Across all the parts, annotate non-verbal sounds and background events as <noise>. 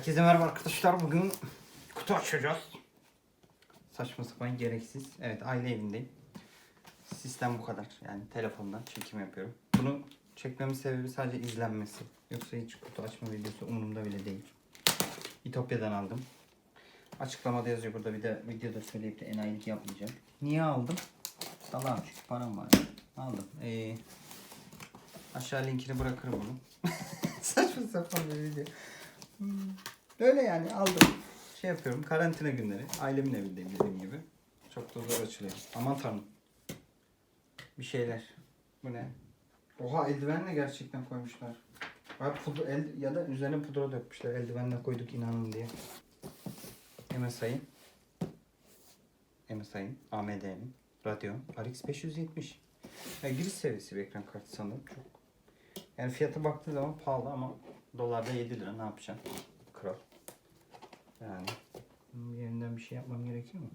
Herkese merhaba arkadaşlar. Bugün kutu açacağız. Saçma sapan gereksiz. Evet aile evindeyim. Sistem bu kadar. Yani telefondan çekim yapıyorum. Bunu çekmemin sebebi sadece izlenmesi. Yoksa hiç kutu açma videosu umurumda bile değil. İtopya'dan aldım. Açıklamada yazıyor burada bir de videoda söyleyip de enayilik yapmayacağım. Niye aldım? Salağım çünkü param var. Aldım. Ee, aşağı linkini bırakırım bunu. <laughs> Saçma sapan bir video. Hmm. Öyle yani aldım. Şey yapıyorum karantina günleri. Ailemin evindeyim dediğim gibi. Çok da zor açılıyor. Aman tanrım. Bir şeyler. Bu ne? Oha eldivenle gerçekten koymuşlar. Bak pudra, el, ya da üzerine pudra dökmüşler. Eldivenle koyduk inanın diye. MSI'ın. MSI'ın. AMD'nin. Radeon RX 570. Ya, giriş seviyesi bir ekran kartı sanırım. Çok. Yani fiyata baktığı zaman pahalı ama dolarda 7 lira ne yapacaksın? Kral. Yani bunun yerinden bir şey yapmam gerekiyor mu?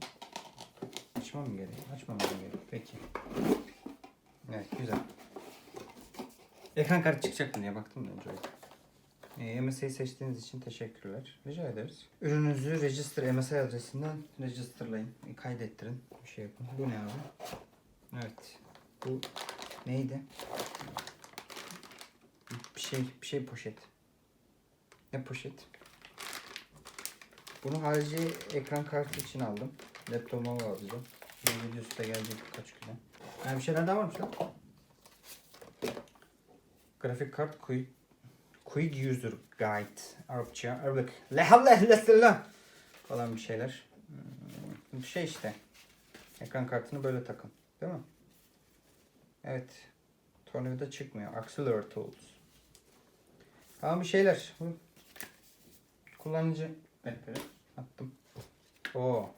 Açmam mı gerek? Açmam mı gerek? Peki. Evet güzel. Ekran kartı çıkacak mı diye baktım da önce. E, MSI'yi seçtiğiniz için teşekkürler. Rica ederiz. Ürününüzü register MSI adresinden registerlayın. E, kaydettirin. Bir şey yapın. Bu ne abi? Evet. Bu neydi? Bir şey bir şey poşet. Ne poşet? Bunu harici ekran kartı için aldım. Laptopuma alacağım. Bir videosu da gelecek birkaç güne. Yani bir şeyler daha varmış lan. Grafik kart quick, quick user guide. Arapça, Arabic. La havle illallah falan bir şeyler. Hmm, Bir şey işte. Ekran kartını böyle takın. Değil mi? Evet. Tornavida çıkmıyor. Auxiliary tools. Tamam bir şeyler. Bu Kullanıcı rehberi attım. Oo.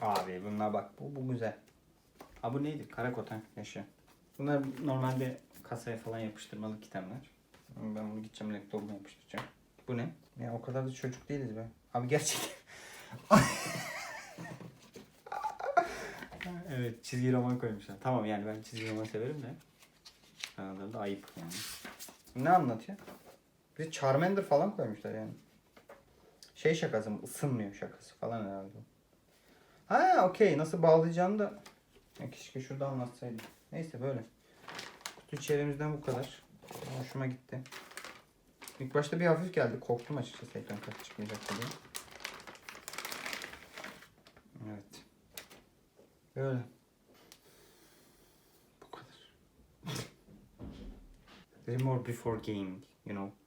Abi bunlar bak bu, bu güzel. Ha bu neydi? Karakot ha yaşa. Bunlar normalde kasaya falan yapıştırmalık itemler. Ben bunu gideceğim laptopuma yapıştıracağım. Bu ne? Ya o kadar da çocuk değiliz be. Abi gerçekten. <laughs> evet çizgi roman koymuşlar. Tamam yani ben çizgi roman severim de. Aralarında ayıp yani. Ne anlatıyor? Bir de Charmander falan koymuşlar yani. Şey şakası mı? Isınmıyor şakası falan herhalde. Ha okey. Nasıl bağlayacağını da ya keşke şurada anlatsaydım. Neyse böyle. Kutu içeriğimizden bu kadar. Hoşuma gitti. İlk başta bir hafif geldi. Korktum açıkçası ekran kartı çıkmayacak diye. Evet. Böyle. Bu kadar. <laughs> There's more before gaming, you know.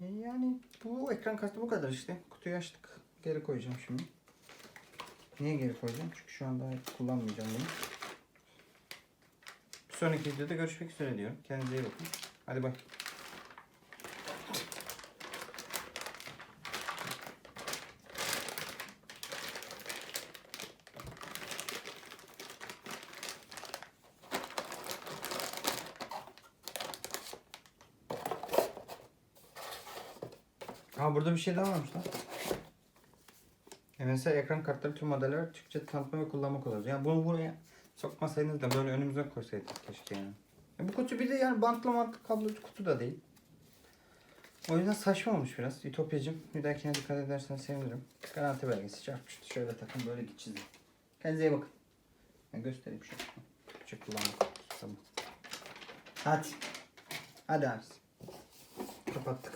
E, Yani bu ekran kartı bu kadar işte. Kutuyu açtık. Geri koyacağım şimdi. Niye geri koyacağım? Çünkü şu anda kullanmayacağım bunu. Bir sonraki videoda görüşmek üzere diyorum. Kendinize iyi bakın. Hadi bay. Aa burada bir şey daha varmış lan. E mesela ekran kartları tüm modeller Türkçe tanıtma ve kullanma kılavuzu. Yani bunu buraya sokmasaydınız da böyle önümüze koysaydık keşke yani. E bu kutu bir de yani bantlı mantlı kablocu kutu da değil. O yüzden saçma olmuş biraz. Ütopyacım. Bir dahakine dikkat edersen sevinirim. Garanti belgesi çarpmıştı. Şöyle takın böyle çizin. Kendinize iyi bakın. Ben göstereyim şu. Türkçe kullanma. Tamam. Hadi. Hadi abi. Kapattık.